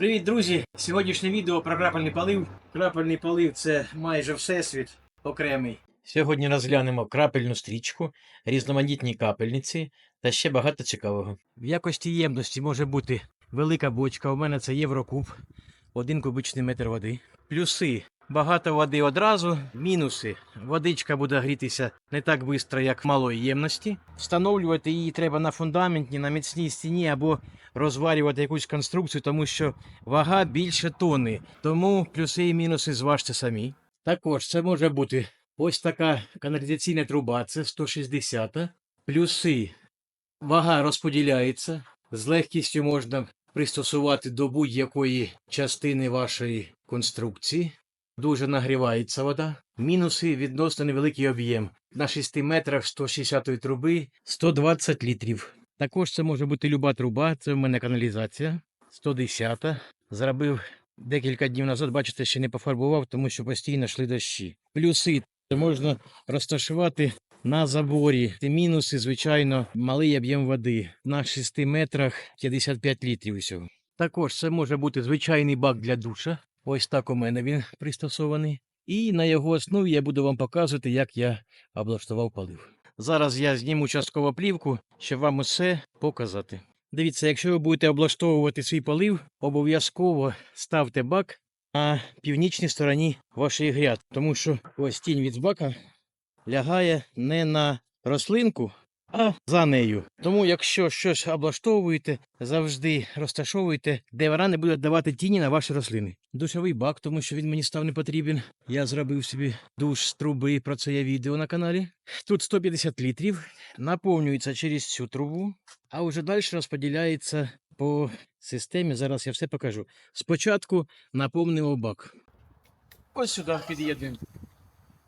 Привіт, друзі! Сьогоднішнє відео про крапельний полив. Крапельний полив це майже всесвіт окремий. Сьогодні розглянемо крапельну стрічку, різноманітні капельниці та ще багато цікавого. В якості ємності може бути велика бочка. У мене це Єврокуб, один кубичний метр води. Плюси багато води одразу. Мінуси водичка буде грітися не так швидко, як малої ємності. Встановлювати її треба на фундаментній, на міцній стіні або розварювати якусь конструкцію, тому що вага більше тони. Тому плюси і мінуси зважте самі. Також це може бути ось така каналізаційна труба, це 160. Плюси вага розподіляється. З легкістю можна пристосувати до будь-якої частини вашої конструкції. Дуже нагрівається вода. Мінуси відносно невеликий об'єм. На 6 метрах 160 труби 120 літрів. Також це може бути люба труба, це в мене каналізація 110. Зробив декілька днів назад, бачите, ще не пофарбував, тому що постійно йшли дощі. Плюси можна розташувати на заборі. Мінуси, звичайно, малий об'єм води. На 6 метрах 55 літрів усього. Також це може бути звичайний бак для душа. Ось так у мене він пристосований. І на його основі я буду вам показувати, як я облаштував полив. Зараз я зніму частково плівку, щоб вам усе показати. Дивіться, якщо ви будете облаштовувати свій полив, обов'язково ставте бак на північній стороні вашої гряд, тому що ось тінь від бака лягає не на рослинку, а за нею. Тому, якщо щось облаштовуєте, завжди розташовуйте, де вона не буде давати тіні на ваші рослини. Душовий бак, тому що він мені став не потрібен. Я зробив собі душ з труби, про це є відео на каналі. Тут 150 літрів, наповнюється через цю трубу, а вже далі розподіляється по системі. Зараз я все покажу. Спочатку наповнимо бак. Ось сюди під'єднуємо.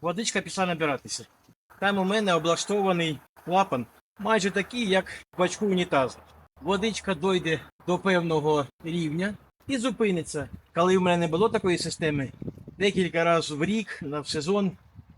Водичка пішла набиратися. Там у мене облаштований клапан, майже такий, як бачку унітазу. Водичка дойде до певного рівня і зупиниться. Коли в мене не було такої системи, декілька разів в рік на сезон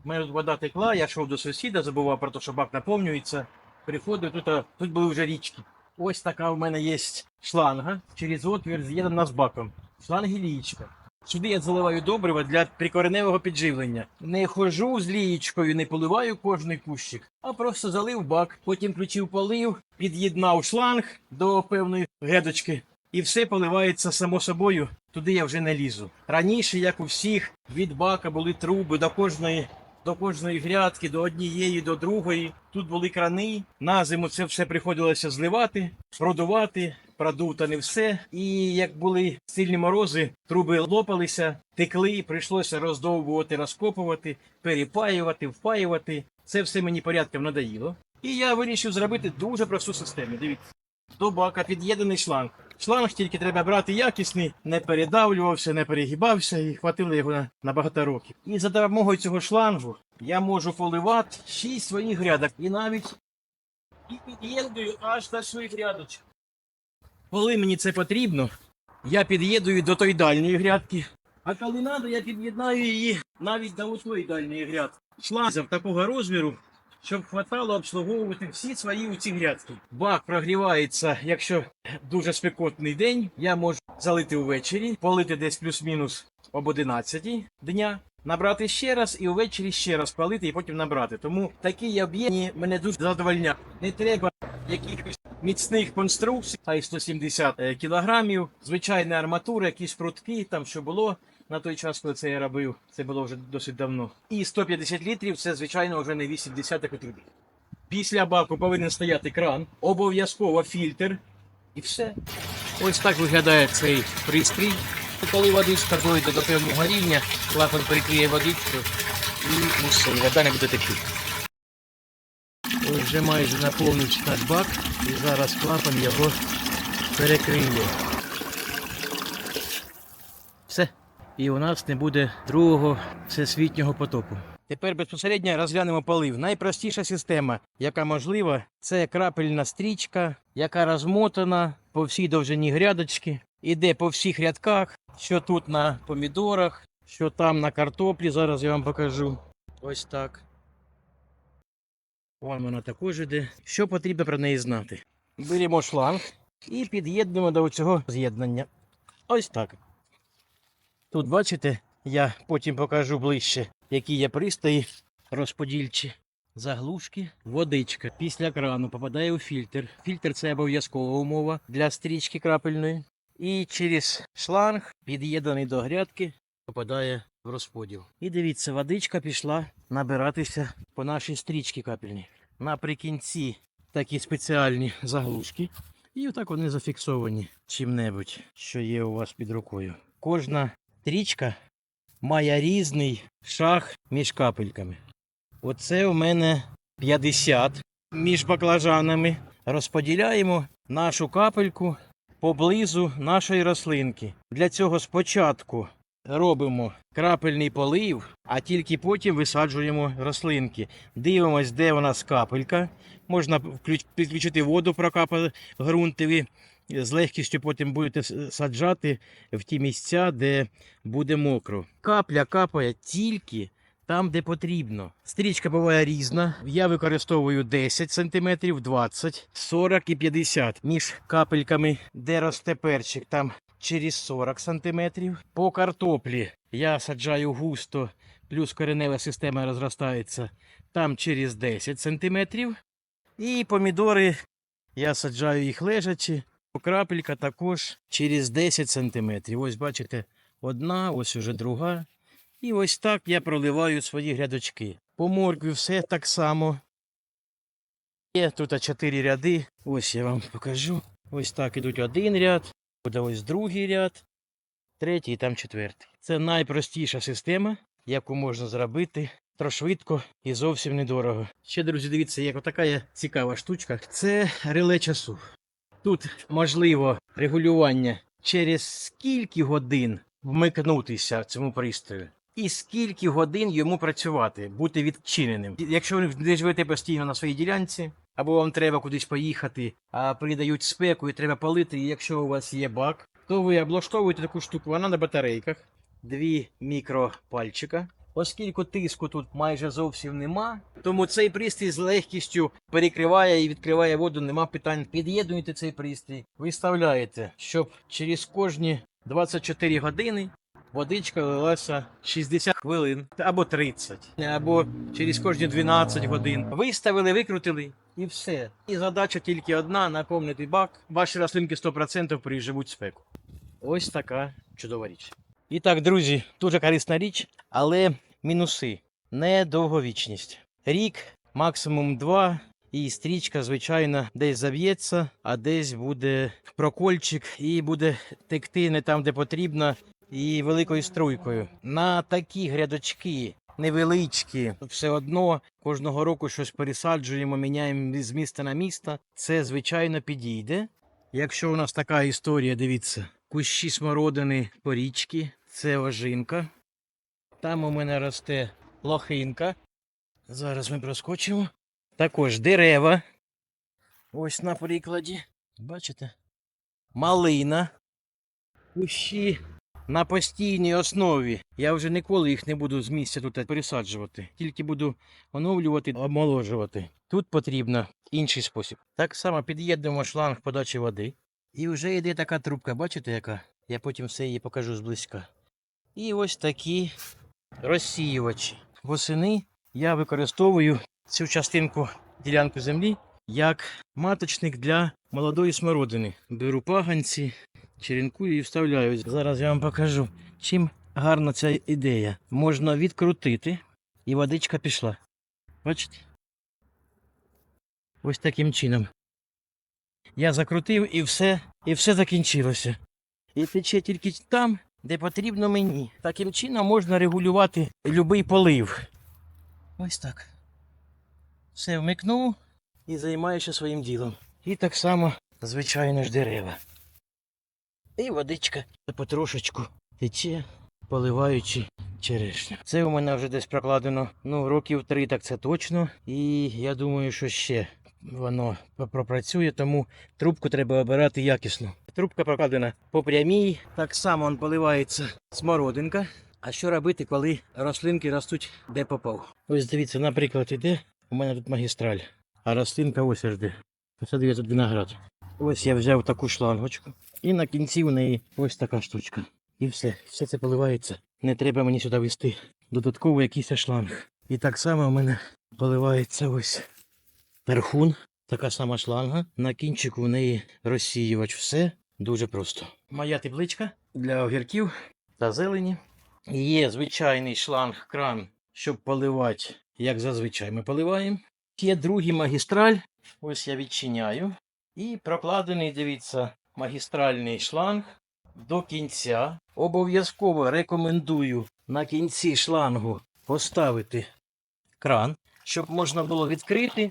в мене вода текла, я йшов до сусіда, забував про те, що бак наповнюється. Приходив тут, тут були вже річки. Ось така в мене є шланга через отвір з'єднана з баком. Шланги лієчка. Сюди я заливаю добриво для прикореневого підживлення. Не хожу з лієчкою, не поливаю кожний кущик, а просто залив бак, потім включив полив, під'єднав шланг до певної грядочки, і все поливається само собою. Туди я вже не лізу. Раніше, як у всіх, від бака були труби до кожної. До кожної грядки, до однієї, до другої. Тут були крани. На зиму це все приходилося зливати, продувати, продута не все. І як були сильні морози, труби лопалися, текли, прийшлося роздовбувати, розкопувати, перепаювати, впаювати. Це все мені порядком надоїло. І я вирішив зробити дуже просту систему. Дивіться. До бака під'єднаний шланг. Шланг тільки треба брати якісний, не передавлювався, не перегибався і хватило його на, на багато років. І за допомогою цього шлангу я можу поливати 6 своїх грядок і навіть і під'єдную аж до своїх грядочок. Коли мені це потрібно, я під'єдную до тої дальньої грядки. А коли треба, я під'єднаю її навіть до отої дальньої грядки. Шланг такого розміру, щоб хватало обслуговувати всі свої оці грядки. Бак прогрівається, якщо дуже спекотний день, я можу залити ввечері, полити десь плюс-мінус об 11 дня, набрати ще раз і ввечері ще раз полити і потім набрати. Тому такі об'ємні мене дуже задовольняють. Не треба якихось міцних конструкцій, хай 170 е, кілограмів, звичайна арматура, якісь прутки, там що було. На той час, коли це я робив, це було вже досить давно. І 150 літрів це, звичайно, вже не 80 трубі. Після баку повинен стояти кран, обов'язково фільтр і все. Ось так виглядає цей пристрій. Коли водичка дойде до певного рівня, клапан перекриє водичку і усе, вода не буде текти. Вже майже наповнився наш бак, і зараз клапан його перекриє. Все. І у нас не буде другого всесвітнього потопу. Тепер безпосередньо розглянемо полив. Найпростіша система, яка можлива, це крапельна стрічка, яка розмотана по всій довжині грядочки, іде по всіх рядках, що тут на помідорах, що там на картоплі. Зараз я вам покажу. Ось так. Вон вона також іде. Що потрібно про неї знати? Беремо шланг і під'єднуємо до цього з'єднання. Ось так. Тут бачите, я потім покажу ближче, які є пристрої розподільчі. Заглушки, водичка після крану попадає у фільтр. Фільтр це обов'язкова умова для стрічки крапельної. І через шланг, під'єднаний до грядки, попадає в розподіл. І дивіться, водичка пішла набиратися по нашій стрічці капельній. Наприкінці такі спеціальні заглушки. І отак вони зафіксовані чим-небудь, що є у вас під рукою. Кожна стрічка має різний шаг між капельками. Оце у мене 50 між баклажанами. Розподіляємо нашу капельку поблизу нашої рослинки. Для цього спочатку робимо крапельний полив, а тільки потім висаджуємо рослинки. Дивимось, де у нас капелька. Можна підключити воду, прокапати ґрунт, і ви з легкістю потім будете саджати в ті місця, де буде мокро. Капля капає тільки там, де потрібно. Стрічка буває різна. Я використовую 10 см, 20, 40 і 50. Між капельками, де росте перчик, там через 40 см. По картоплі я саджаю густо, плюс коренева система розростається там через 10 см. І помідори я саджаю їх лежачи. Крапелька також через 10 см. Ось бачите, одна, ось уже друга. І ось так я проливаю свої грядочки. По моркві все так само. Є тут чотири ряди. Ось я вам покажу. Ось так ідуть один ряд, буде ось другий ряд, третій і там четвертий. Це найпростіша система, яку можна зробити швидко і зовсім недорого. Ще, друзі, дивіться, як отака є цікава штучка. Це реле часу. Тут можливо регулювання через скільки годин вмикнутися цьому пристрою. І скільки годин йому працювати, бути відчиненим. Якщо ви не живете постійно на своїй ділянці, або вам треба кудись поїхати, а придають спеку і треба палити, і якщо у вас є бак, то ви облаштовуєте таку штуку, вона на батарейках, дві мікропальчика. Оскільки тиску тут майже зовсім нема, тому цей пристрій з легкістю перекриває і відкриває воду, нема питань. Під'єднуєте цей пристрій, виставляєте, щоб через кожні 24 години водичка лилася 60 хвилин або 30, або через кожні 12 годин. Виставили, викрутили і все. І задача тільки одна: наповнити бак. Ваші рослинки 100% переживуть спеку. Ось така чудова річ. І так, друзі, дуже корисна річ, але мінуси. Недовговічність. Рік, максимум два, і стрічка, звичайно, десь зав'ється, а десь буде прокольчик і буде текти не там, де потрібно, і великою струйкою. На такі грядочки невеличкі, все одно кожного року щось пересаджуємо, міняємо з міста на місто. Це, звичайно, підійде. Якщо у нас така історія, дивіться, кущі смородини порічки, це ожинка. Там у мене росте лохинка. Зараз ми проскочимо. Також дерева. Ось на прикладі. Бачите? Малина. Кущі на постійній основі. Я вже ніколи їх не буду з місця тут пересаджувати. Тільки буду оновлювати, омоложувати. Тут потрібно інший спосіб. Так само під'єднуємо шланг подачі води. І вже йде така трубка, бачите, яка? Я потім все її покажу зблизька. І ось такі розсіювачі. Восени я використовую цю частинку ділянку землі як маточник для молодої смородини. Беру паганці, черенкую і вставляю. Зараз я вам покажу, чим гарна ця ідея. Можна відкрутити, і водичка пішла. Бачите? Ось таким чином. Я закрутив і все, і все закінчилося. І тече тільки там, де потрібно мені. Таким чином можна регулювати будь-який полив. Ось так. Все вмикнув і займаюся своїм ділом. І так само, звичайно ж, дерева. І водичка потрошечку тече, поливаючи черешню. Це у мене вже десь прокладено ну, років три, так це точно. І я думаю, що ще воно пропрацює, тому трубку треба обирати якісно. Трубка прокладена по прямій, так само он поливається смородинка. А що робити, коли рослинки ростуть де попав? Ось дивіться, наприклад, іде. У мене тут магістраль, а рослинка ось аж де. Посадив я тут виноград. Ось я взяв таку шлангочку. І на кінці в неї ось така штучка. І все. Все це поливається. Не треба мені сюди вести додатково якийсь шланг. І так само в мене поливається ось перхун. Така сама шланга. На кінчику в неї розсіювач. Все дуже просто. Моя тепличка для огірків та зелені. Є звичайний шланг кран, щоб поливати, як зазвичай ми поливаємо. Є другий магістраль. Ось я відчиняю. І прокладений, дивіться, магістральний шланг до кінця. Обов'язково рекомендую на кінці шлангу поставити кран, щоб можна було відкрити,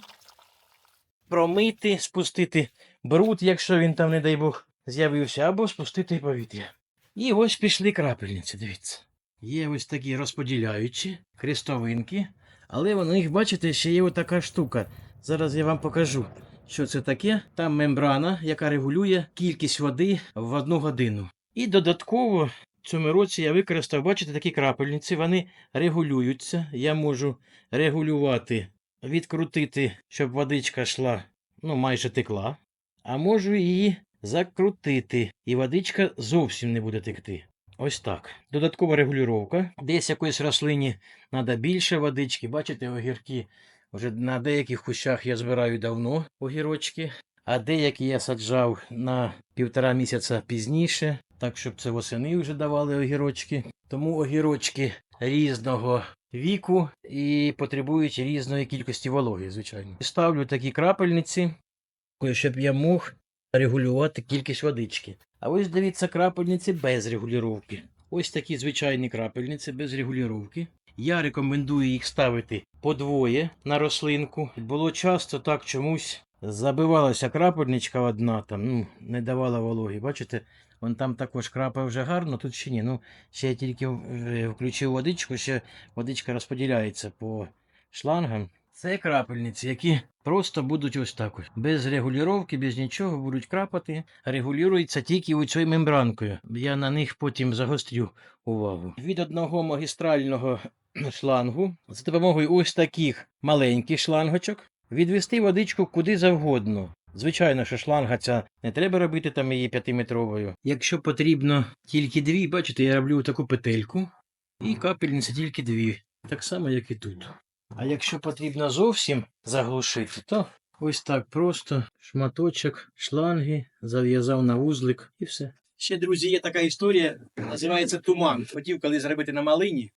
промити, спустити бруд, якщо він там, не дай Бог, з'явився, або спустити повітря. І ось пішли крапельниці, дивіться. Є ось такі розподіляючі крестовинки, але в них, бачите, ще є отака штука. Зараз я вам покажу, що це таке. Там мембрана, яка регулює кількість води в одну годину. І додатково в цьому році я використав, бачите, такі крапельниці, вони регулюються. Я можу регулювати, відкрутити, щоб водичка йшла, ну, майже текла. А можу її закрутити, і водичка зовсім не буде текти. Ось так. Додаткова регулювання. Десь якоїсь рослині треба більше водички. Бачите, огірки. Вже на деяких кущах я збираю давно огірочки, а деякі я саджав на півтора місяця пізніше, так щоб це восени вже давали огірочки. Тому огірочки різного віку і потребують різної кількості вологи, звичайно. Ставлю такі крапельниці, щоб я мог регулювати кількість водички. А ось дивіться крапельниці без регулювання. Ось такі звичайні крапельниці без регулювання. Я рекомендую їх ставити по двоє на рослинку. Було часто так чомусь забивалася крапельничка одна, там, ну, не давала вологи. Бачите, вон там також крапає вже гарно, тут ще ні. Ну, ще я тільки е, включив водичку, ще водичка розподіляється по шлангам. Це крапельниці, які просто будуть ось так. Без регулювання, без нічого будуть крапати. Регулюються тільки оцею мембранкою. Я на них потім загострю увагу. Від одного магістрального шлангу за допомогою ось таких маленьких шлангочок відвести водичку куди завгодно. Звичайно, що шланга ця не треба робити там її п'ятиметровою. Якщо потрібно тільки дві, бачите, я роблю таку петельку і капельниці тільки дві. Так само, як і тут. А якщо потрібно зовсім заглушити, то ось так просто шматочок шланги зав'язав на вузлик і все. Ще, друзі, є така історія, називається туман. Хотів коли зробити на малині.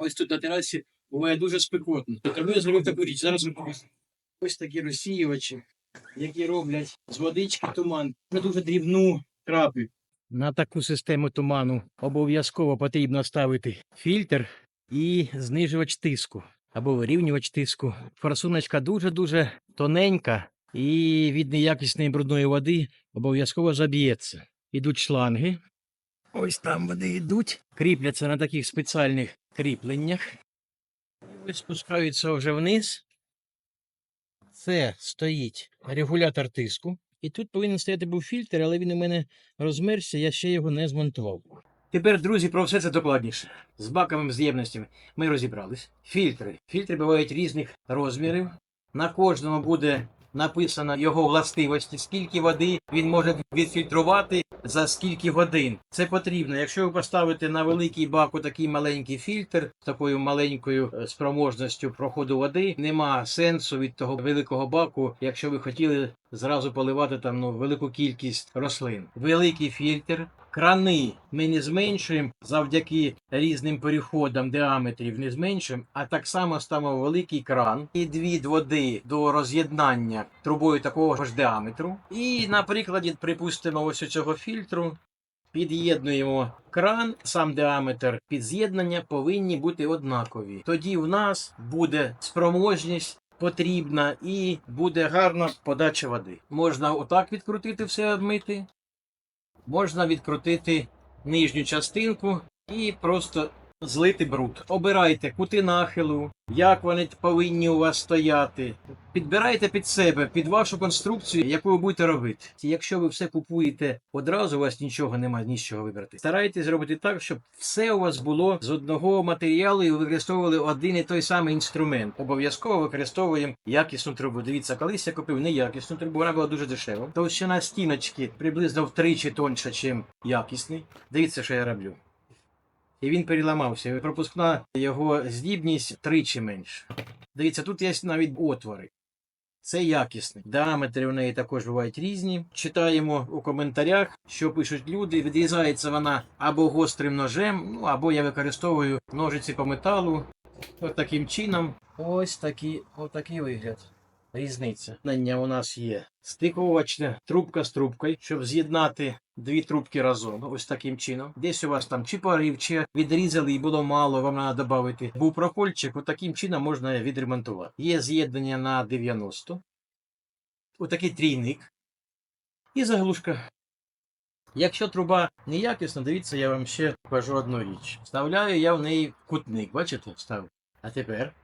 Ось тут на терасі буває дуже спекотно. Тому я зробив таку річ. Зараз. Ось такі розсіювачі, які роблять з водички туман на дуже дрібну крапель. На таку систему туману обов'язково потрібно ставити фільтр і знижувач тиску або вирівнювач тиску. Форсуночка дуже-дуже тоненька і від неякісної брудної води обов'язково заб'ється. Ідуть шланги. Ось там вони йдуть, кріпляться на таких спеціальних кріпленнях. І спускаються вже вниз. Це стоїть регулятор тиску. І тут повинен стояти був фільтр, але він у мене розмерся, я ще його не змонтував. Тепер, друзі, про все це докладніше. З баковими з'ємностями ми розібрались. Фільтри. Фільтри бувають різних розмірів. На кожному буде написано його властивості, скільки води він може відфільтрувати за скільки годин. Це потрібно. Якщо ви поставите на великий бак такий маленький фільтр з такою маленькою е, спроможністю проходу води, нема сенсу від того великого баку, якщо ви хотіли зразу поливати там ну, велику кількість рослин. Великий фільтр. Крани ми не зменшуємо завдяки різним переходам діаметрів, не зменшуємо, а так само ставимо великий кран і дві води до роз'єднання трубою такого ж діаметру. І на прикладі, припустимо, ось у цього фільтру під'єднуємо кран, сам діаметр підз'єднання повинні бути однакові. Тоді в нас буде спроможність. Потрібна і буде гарна подача води. Можна отак відкрутити все обмити, можна відкрутити нижню частинку і просто злити бруд. Обирайте кути нахилу, як вони повинні у вас стояти. Підбирайте під себе, під вашу конструкцію, яку ви будете робити. Якщо ви все купуєте одразу, у вас нічого немає ні з чого вибрати. Старайтесь зробити так, щоб все у вас було з одного матеріалу і ви використовували один і той самий інструмент. Обов'язково використовуємо якісну трубу. Дивіться, колись я купив неякісну трубу, вона була дуже дешева. Товщина стіночки приблизно втричі тоньша, ніж якісний. Дивіться, що я роблю. І він переламався. Пропускна його здібність тричі менше. Дивіться, тут є навіть отвори. Це якісний. Діаметри у неї також бувають різні. Читаємо у коментарях, що пишуть люди. Відрізається вона або гострим ножем, ну або я використовую ножиці по металу. От таким чином. Ось такі, ось такий вигляд. Різниця. Знання у нас є стиковочна трубка з трубкою, щоб з'єднати дві трубки разом. Ось таким чином. Десь у вас там чи порив, чи відрізали і було мало, вам треба додати. Був прокольчик, от таким чином можна відремонтувати. Є з'єднання на 90. Отакий трійник. І заглушка. Якщо труба неякісна, дивіться, я вам ще покажу одну річ. Вставляю я в неї кутник, бачите? Вставив. А тепер.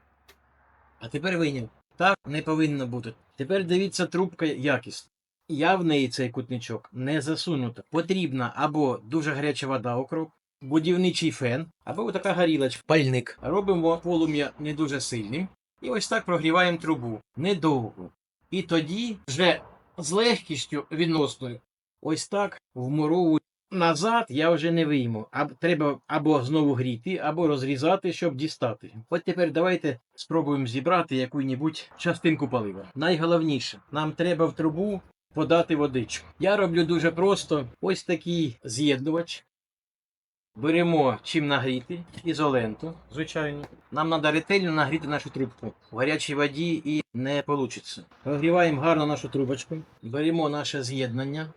А тепер виняв. Так не повинно бути. Тепер дивіться, трубка якісна. Я в неї цей кутничок не засунута. Потрібна або дуже гаряча вода окроп, будівничий фен, або така горілочка. Пальник. Робимо полум'я не дуже сильним. І ось так прогріваємо трубу. Недовго. І тоді вже з легкістю відносною. Ось так вмуровую назад я вже не вийму. А треба або знову гріти, або розрізати, щоб дістати. От тепер давайте спробуємо зібрати яку-небудь частинку палива. Найголовніше, нам треба в трубу подати водичку. Я роблю дуже просто ось такий з'єднувач. Беремо чим нагріти, ізоленту, звичайно. Нам треба ретельно нагріти нашу трубку. В гарячій воді і не вийде. Прогріваємо гарно нашу трубочку, беремо наше з'єднання.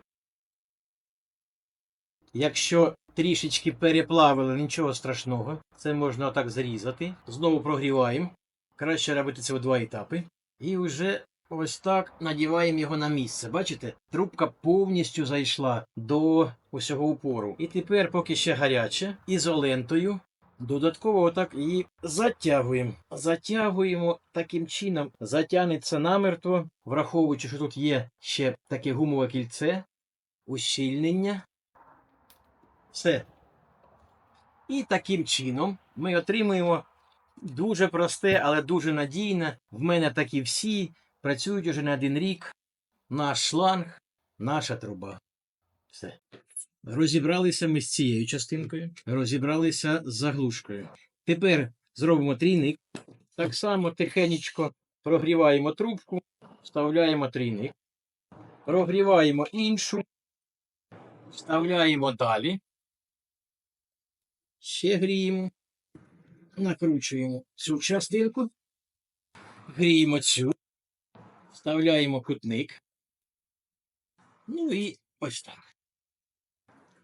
Якщо трішечки переплавили, нічого страшного, це можна отак зрізати. Знову прогріваємо. Краще робити це у два етапи. І вже ось так надіваємо його на місце. Бачите? Трубка повністю зайшла до усього упору. І тепер, поки ще гаряче, ізолентою. Додатково отак її затягуємо. Затягуємо таким чином, затягнеться намертво, враховуючи, що тут є ще таке гумове кільце, ущільнення. Все. І таким чином ми отримуємо дуже просте, але дуже надійне. В мене такі всі працюють уже не один рік. Наш шланг, наша труба. Все. Розібралися ми з цією частинкою, розібралися з заглушкою. Тепер зробимо трійник. Так само тихенечко прогріваємо трубку, вставляємо трійник, прогріваємо іншу, вставляємо далі. Ще гріємо, накручуємо цю частинку, гріємо цю, вставляємо кутник. Ну і ось так.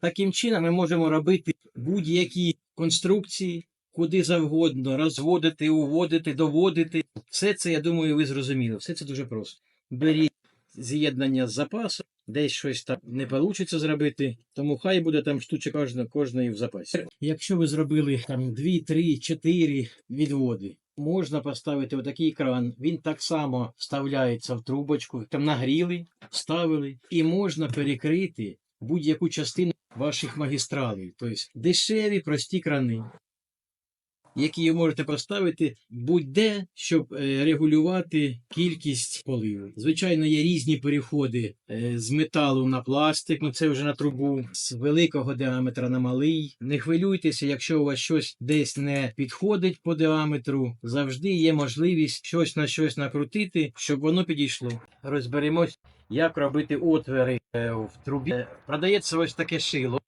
Таким чином ми можемо робити будь-які конструкції, куди завгодно, розводити, уводити, доводити. Все це, я думаю, ви зрозуміли. Все це дуже просто. Беріть з'єднання з запасу, десь щось там не вийде зробити, тому хай буде там штучка кожна, кожної в запасі. Якщо ви зробили там 2, 3, 4 відводи, можна поставити отакий кран. Він так само вставляється в трубочку, там нагріли, вставили, і можна перекрити будь-яку частину ваших магістралей. Тобто дешеві, прості крани. Які ви можете поставити будь-де, щоб е, регулювати кількість поливу. Звичайно, є різні переходи е, з металу на пластик, ну це вже на трубу, з великого діаметра на малий. Не хвилюйтеся, якщо у вас щось десь не підходить по діаметру, завжди є можливість щось на щось накрутити, щоб воно підійшло. Розберемось, як робити отвори е, в трубі. Продається ось таке шило.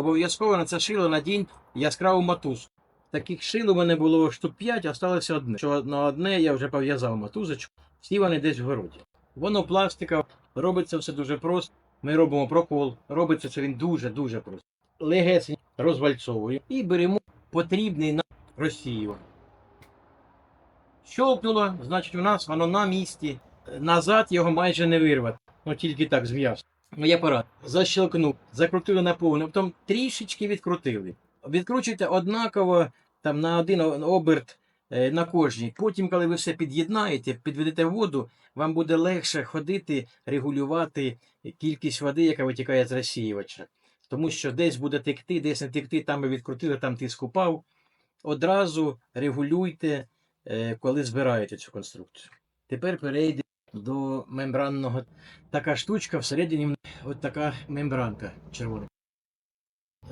Обов'язково на це шило надінь яскраву мотузку. Таких шил у мене було штук 5, а сталося одне. Що на одне я вже пов'язав мотузочку, всі вони десь в городі. Воно пластика, робиться все дуже просто. Ми робимо прокол, робиться це він дуже-дуже просто. Легесень розвальцовую і беремо потрібний нам розсію. Щолкнуло, значить у нас воно на місці. Назад його майже не вирвати. Ну тільки так зв'яз. Ну, я порад. Защелкнув, закрутили на повну, потім трішечки відкрутили. Відкручуйте однаково там, на один оберт е, на кожній. Потім, коли ви все під'єднаєте, підведете воду, вам буде легше ходити, регулювати кількість води, яка витікає з розсіювача. Тому що десь буде текти, десь не текти, там ви відкрутили, там тиск упав. Одразу регулюйте, е, коли збираєте цю конструкцію. Тепер перейдемо до мембранного. Така штучка всередині, от така мембранка червона.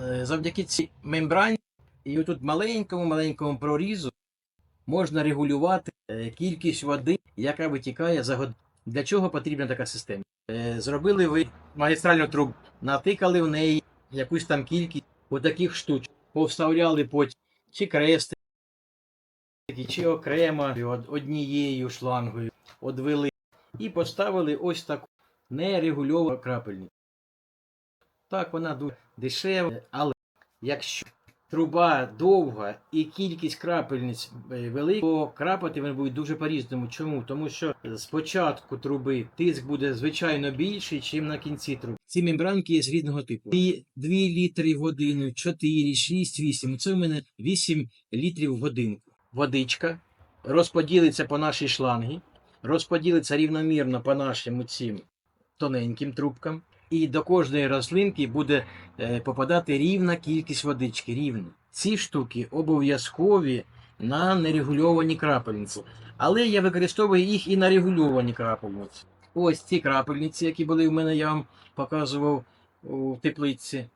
Е, Завдяки цій мембрані і отут маленькому-маленькому прорізу можна регулювати е, кількість води, яка витікає за годину. Для чого потрібна така система? Е, Зробили ви магістральну трубу, натикали в неї якусь там кількість отаких штучок, повставляли потім чи крестики, чи окремо однією шлангою одвели і поставили ось таку нерегульовану крапельницю. Так, вона дуже дешева, але якщо труба довга і кількість крапельниць е, велика, то крапати вони будуть дуже по-різному. Чому? Тому що спочатку труби тиск буде звичайно більший, ніж на кінці труби. Ці мембранки є з різного типу. І 2 літри в годину, 4, 6, 8. Це у мене 8 літрів в годинку. Водичка розподілиться по нашій шлангі, розподілиться рівномірно по нашим цим тоненьким трубкам. І до кожної рослинки буде е, попадати рівна кількість водички. Рівно. Ці штуки обов'язкові на нерегульовані крапельниці. Але я використовую їх і на регульовані крапельниці. Ось ці крапельниці, які були в мене, я вам показував у теплиці.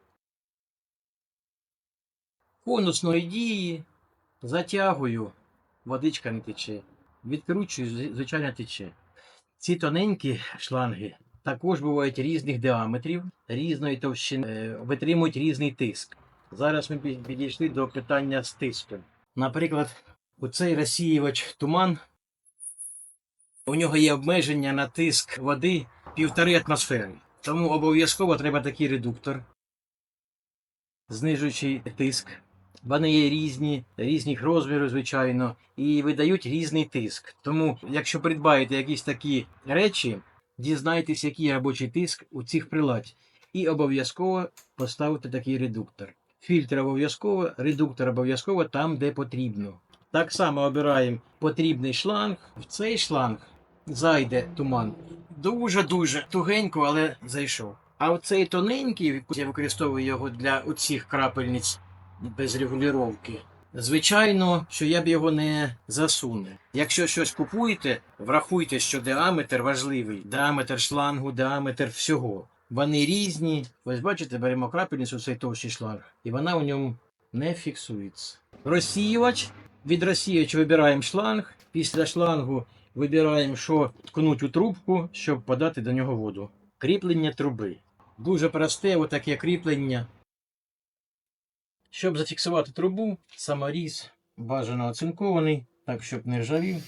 Конусної дії затягую, водичка не тече. Відкручую, звичайно, тече. Ці тоненькі шланги також бувають різних діаметрів, різної товщини, е, витримують різний тиск. Зараз ми підійшли до питання з тиском. Наприклад, у цей розсіювач туман, у нього є обмеження на тиск води півтори атмосфери. Тому обов'язково треба такий редуктор, знижуючий тиск. Вони є різні, різних розмірів, звичайно, і видають різний тиск. Тому, якщо придбаєте якісь такі речі, дізнайтесь, який робочий тиск у цих приладь. І обов'язково поставити такий редуктор. Фільтр обов'язково, редуктор обов'язково там, де потрібно. Так само обираємо потрібний шланг. В цей шланг зайде туман. Дуже-дуже тугенько, але зайшов. А оцей тоненький, я використовую його для оцих крапельниць без регулювання. Звичайно, що я б його не засунув. Якщо щось купуєте, врахуйте, що діаметр важливий. Діаметр шлангу, діаметр всього. Вони різні. Ось бачите, беремо крапельницю, цей товщий шланг, і вона у ньому не фіксується. Розсіювач. Від розсіювача вибираємо шланг. Після шлангу вибираємо, що ткнуть у трубку, щоб подати до нього воду. Кріплення труби. Дуже просте, отаке кріплення. Щоб зафіксувати трубу, саморіз бажано оцинкований, так щоб не ржавів.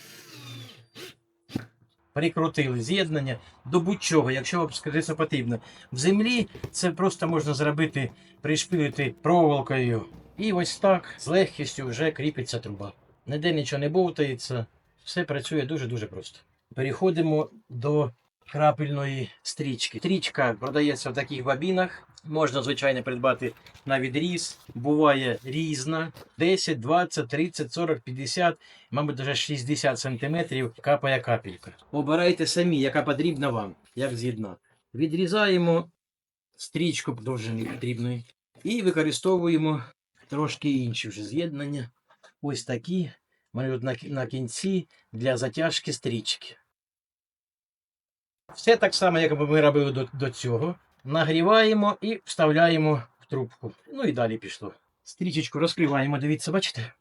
Прикрутили з'єднання до будь-чого, якщо вам скажеться потрібно. В землі це просто можна зробити, пришпилити проволокою. І ось так з легкістю вже кріпиться труба. Ніде нічого не бовтається, все працює дуже-дуже просто. Переходимо до крапельної стрічки. Стрічка продається в таких бабінах. Можна, звичайно, придбати на відріз. Буває різна. 10, 20, 30, 40, 50, мабуть, навіть 60 сантиметрів капає капелька. Обирайте самі, яка потрібна вам, як з'єднати. Відрізаємо стрічку довжини потрібної і використовуємо трошки інші вже з'єднання. Ось такі. Тут на, на кінці для затяжки стрічки. Все так само, як ми робили до, до цього. Нагріваємо і вставляємо в трубку. Ну і далі пішло. Стрічечку розкриваємо, дивіться, бачите?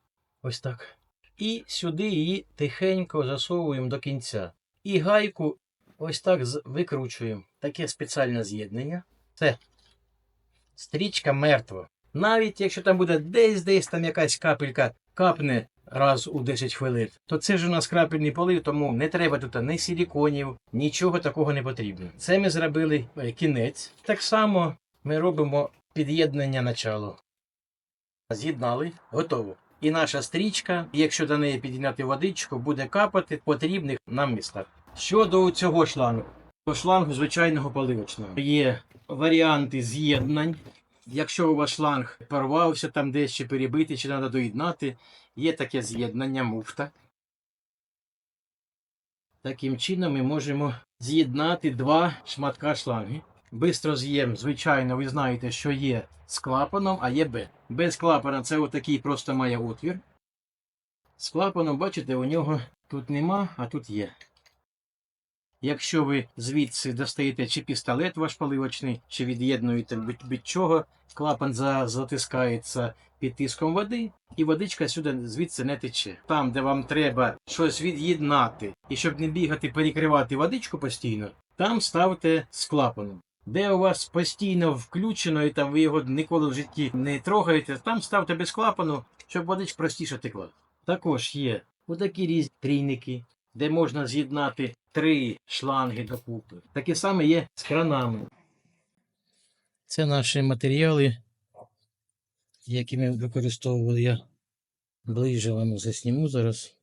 Ось так. І сюди її тихенько засовуємо до кінця. І гайку ось так викручуємо. Таке спеціальне з'єднання. Це стрічка мертва. Навіть якщо там буде десь десь там якась капелька капне раз у 10 хвилин, то це ж у нас крапельний полив, тому не треба тут ні силіконів, нічого такого не потрібно. Це ми зробили е, кінець. Так само ми робимо під'єднання начало. З'єднали, готово. І наша стрічка, якщо до неї підігнати водичку, буде капати в потрібних нам містах. Щодо цього шлангу, шлангу звичайного поливочного є варіанти з'єднань. Якщо у вас шланг порвався там десь чи перебитий, чи треба доєднати, є таке з'єднання муфта. Таким чином ми можемо з'єднати два шматка шланги. Бистро з'єм, звичайно, ви знаєте, що є з клапаном, а є Б. Без клапана це отакий просто має отвір. З клапаном, бачите, у нього тут нема, а тут є. Якщо ви звідси достаєте чи пістолет ваш поливочний, чи від'єднуєте від, від чого, клапан за, затискається під тиском води, і водичка сюди звідси не тече. Там, де вам треба щось від'єднати, і щоб не бігати, перекривати водичку постійно, там ставте з клапаном. Де у вас постійно включено, і там ви його ніколи в житті не трогаєте, там ставте без клапану, щоб водичка простіше текла. Також є отакі різні трійники, де можна з'єднати три шланги докупи. Таке саме є з кранами. Це наші матеріали, які ми використовували. Я ближче вам засніму зараз.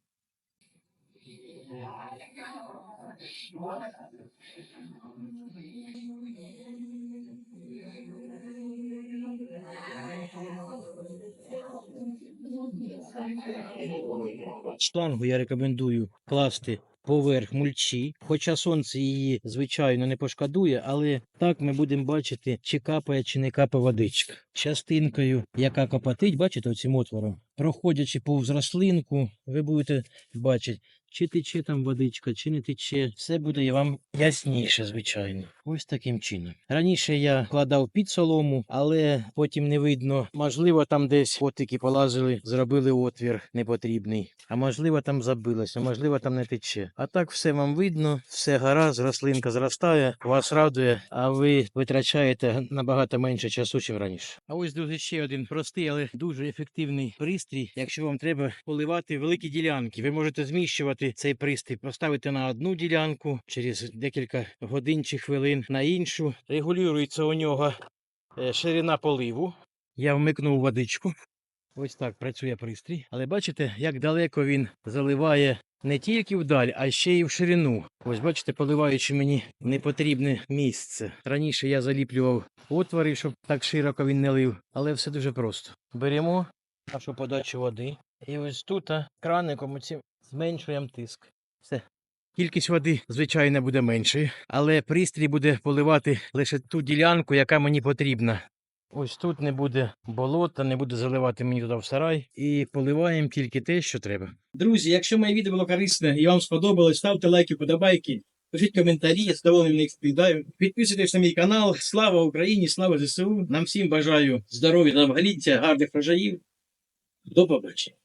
Шлангу я рекомендую класти поверх мульчі, хоча сонце її, звичайно, не пошкодує, але так ми будемо бачити, чи капає, чи не капає водичка. Частинкою, яка копотить, бачите, оцим отвором, проходячи повз рослинку, ви будете бачити, чи тече там водичка, чи не тече. Все буде вам ясніше, звичайно. Ось таким чином. Раніше я кладав під солому, але потім не видно. Можливо, там десь котики полазили, зробили отвір непотрібний. А можливо, там забилося, можливо, там не тече. А так все вам видно, все гаразд, рослинка зростає, вас радує, а ви витрачаєте набагато менше часу, ніж раніше. А ось друзі, ще один простий, але дуже ефективний пристрій. Якщо вам треба поливати великі ділянки, ви можете зміщувати цей пристрій, поставити на одну ділянку через декілька годин чи хвилин на іншу. Регулюється у нього е, ширина поливу. Я вмикнув водичку. Ось так працює пристрій. Але бачите, як далеко він заливає не тільки вдаль, а ще й в ширину. Ось бачите, поливаючи мені непотрібне місце. Раніше я заліплював отвори, щоб так широко він не лив, але все дуже просто. Беремо нашу подачу води. І ось тут краником оцим зменшуємо тиск. Все. Кількість води, звичайно, буде меншою, але пристрій буде поливати лише ту ділянку, яка мені потрібна. Ось тут не буде болота, не буде заливати мені туди в сарай. І поливаємо тільки те, що треба. Друзі, якщо моє відео було корисне і вам сподобалось, ставте лайки, подобайки, пишіть коментарі, я з задоволенням на них відповідаю. Підписуйтесь на мій канал. Слава Україні, слава ЗСУ. Нам всім бажаю здоров'я, довголіття, гарних врожаїв. До побачення.